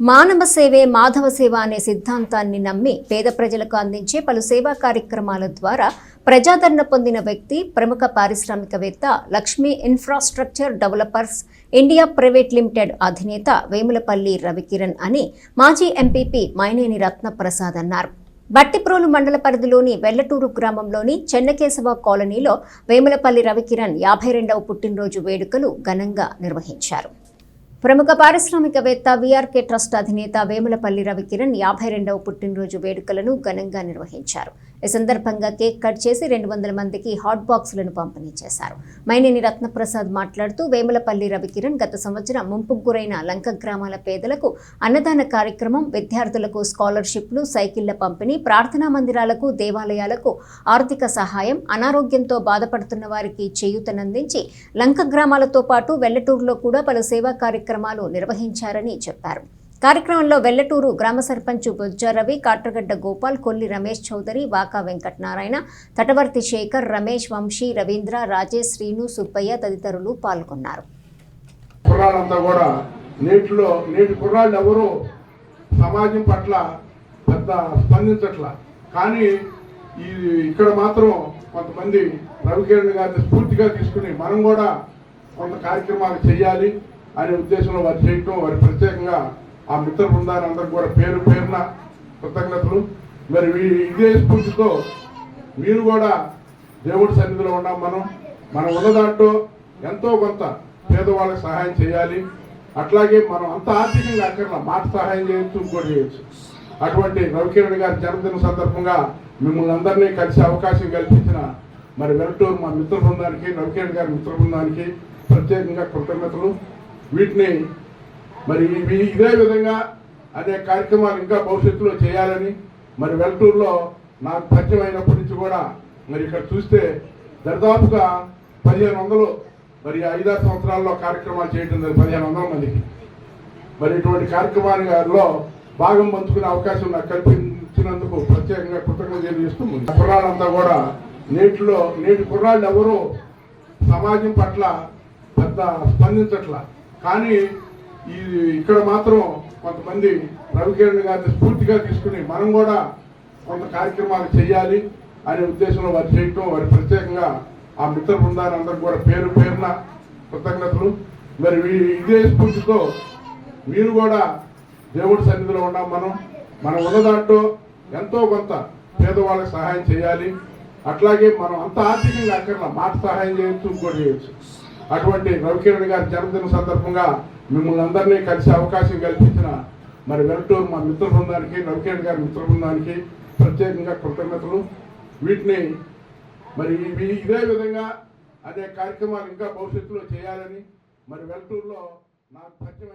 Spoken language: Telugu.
మానవ సేవే మాధవ సేవ అనే సిద్ధాంతాన్ని నమ్మి పేద ప్రజలకు అందించే పలు సేవా కార్యక్రమాల ద్వారా ప్రజాదరణ పొందిన వ్యక్తి ప్రముఖ పారిశ్రామికవేత్త Lakshmi infrastructure developers India private limited అధినేత వేములపల్లి రవికిరణ్ అని మాజీ ఎంపీపీ మైనేని రత్నప్రసాద్ అన్నారు. బట్టిప్రోలు మండల పరిధిలోని వెల్లటూరు గ్రామంలోని చెన్నకేశవ కాలనీలో వేములపల్లి రవికిరణ్ యాభై రెండవ పుట్టినరోజు వేడుకలు ఘనంగా నిర్వహించారు. ప్రముఖ పారిశ్రామికవేత్త వీఆర్కే ట్రస్ట్ అధినేత వేములపల్లి రవికిరణ్ యాభై రెండవ పుట్టినరోజు వేడుకలను ఘనంగా నిర్వహించారు. ఈ సందర్భంగా కేక్ కట్ చేసి రెండు వందల మందికి హాట్ బాక్సులను పంపిణీ చేశారు. మైనేని రత్నప్రసాద్ మాట్లాడుతూ వేములపల్లి రవికిరణ్ గత సంవత్సరం ముంపుకు గురైన లంక గ్రామాల పేదలకు అన్నదాన కార్యక్రమం విద్యార్థులకు స్కాలర్షిప్లు సైకిళ్ళ పంపిణీ ప్రార్థనా మందిరాలకు దేవాలయాలకు ఆర్థిక సహాయం అనారోగ్యంతో బాధపడుతున్న వారికి చేయూతనందించి లంక గ్రామాలతో పాటు వెల్లటూరులో కూడా పలు సేవా కార్యక్రమాలు నిర్వహించారని చెప్పారు. కార్యక్రమంలో వెల్లటూరు గ్రామ సర్పంచ్ బుజ్జారవి కాట్రగడ్డ గోపాల్ కొల్లి రమేష్ చౌదరి వాకా వెంకటనారాయణ తటవర్తి శేఖర్ రమేష్ వంశీ రవీంద్ర రాజేష్ శ్రీను సుబ్బయ్య తదితరులు పాల్గొన్నారు. కుర్రాళ్ళంతా కూడా నేటిలో నేటి కుర్రాళ్ళు ఎవరు సమాజం పట్ల పెద్ద స్పందించట్ల. కానీ ఈ ఇక్కడ మాత్రం కొంతమంది రవికిరణ్ గారిని స్ఫూర్తిగా తీసుకుని మనం కూడా కొంత కార్యక్రమాలు చేయాలి అనే ఉద్దేశంలో వారు చేయటం వారి ప్రత్యేకంగా ఆ మిత్ర బృందాన్ని అందరికి కూడా పేరు పేరున కృతజ్ఞతలు. మరి వీ- ఇదే స్ఫూర్తితో మీరు కూడా దేవుడి సన్నిధిలో ఉన్నాం మనం. మనం ఉన్న దాంట్లో ఎంతో కొంత పేదవాళ్ళకి సహాయం చేయాలి. అట్లాగే మనం అంత ఆర్థికంగా అక్కర్లా మాట సహాయం చేయొచ్చు ఇంకోటి చేయొచ్చు. అటువంటి రవికిరణ్ గారి జన్మదిన సందర్భంగా మిమ్మల్ని అందరినీ కలిసే అవకాశం కల్పించిన మరి వెల్టూరు మా మిత్ర బృందానికి రవికిరణ్ గారి మిత్ర బృందానికి ప్రత్యేకంగా కృతజ్ఞతలు. వీటిని మరి ఇదే విధంగా అనేక కార్యక్రమాలు ఇంకా భవిష్యత్తులో చేయాలని మరి వెల్టూరులో నాకు పరిచయం అయినప్పటి నుంచి కూడా మరి ఇక్కడ చూస్తే దరిదాపుగా పదిహేను వందలు మరి ఐదారు సంవత్సరాల్లో కార్యక్రమాలు చేయడం జరిగింది. పదిహేను వందల మందికి. మరి ఇటువంటి కార్యక్రమాలలో భాగం పంచుకునే అవకాశం నాకు కల్పించినందుకు ప్రత్యేకంగా కృతజ్ఞత తెలియజేస్తూ ముందు కుర్రాళ్ళంతా కూడా నేటిలో నేటి కుర్రాళ్ళు ఎవరు సమాజం పట్ల పెద్ద స్పందించట్ల. కానీ ఈ ఇక్కడ మాత్రం కొంతమంది రవికిరణ్ గారిని స్ఫూర్తిగా తీసుకుని మనం కూడా కొంత కార్యక్రమాలు చేయాలి అనే ఉద్దేశంలో వారు చేయటం వారి ప్రత్యేకంగా ఆ మిత్ర బృందాన్ని అందరికి కూడా పేరు పేరున కృతజ్ఞతలు. మరి వీ- ఇదే స్ఫూర్తితో మీరు కూడా దేవుడి సన్నిధిలో ఉన్నాం మనం. మనం ఉన్న దాంట్లో ఎంతో కొంత పేదవాళ్ళకి సహాయం చేయాలి. అట్లాగే మనం అంత ఆర్థికంగా అక్కర్లా మాట సహాయం చేయొచ్చు ఇంకోటి చేయొచ్చు. అటువంటి రవికిరణ్ గారి జన్మదిన సందర్భంగా మిమ్మల్ని అందరినీ కలిసే అవకాశం కల్పించిన మరి వెల్టూరు మా మిత్ర బృందానికి రవికిరణ్ గారి మిత్ర బృందానికి ప్రత్యేకంగా కృతజ్ఞతలు. వీటిని మరి ఇవి ఇదే విధంగా అనేక కార్యక్రమాలు ఇంకా భవిష్యత్తులో చేయాలని మరి వెల్టూరులో నాకు పరిచయం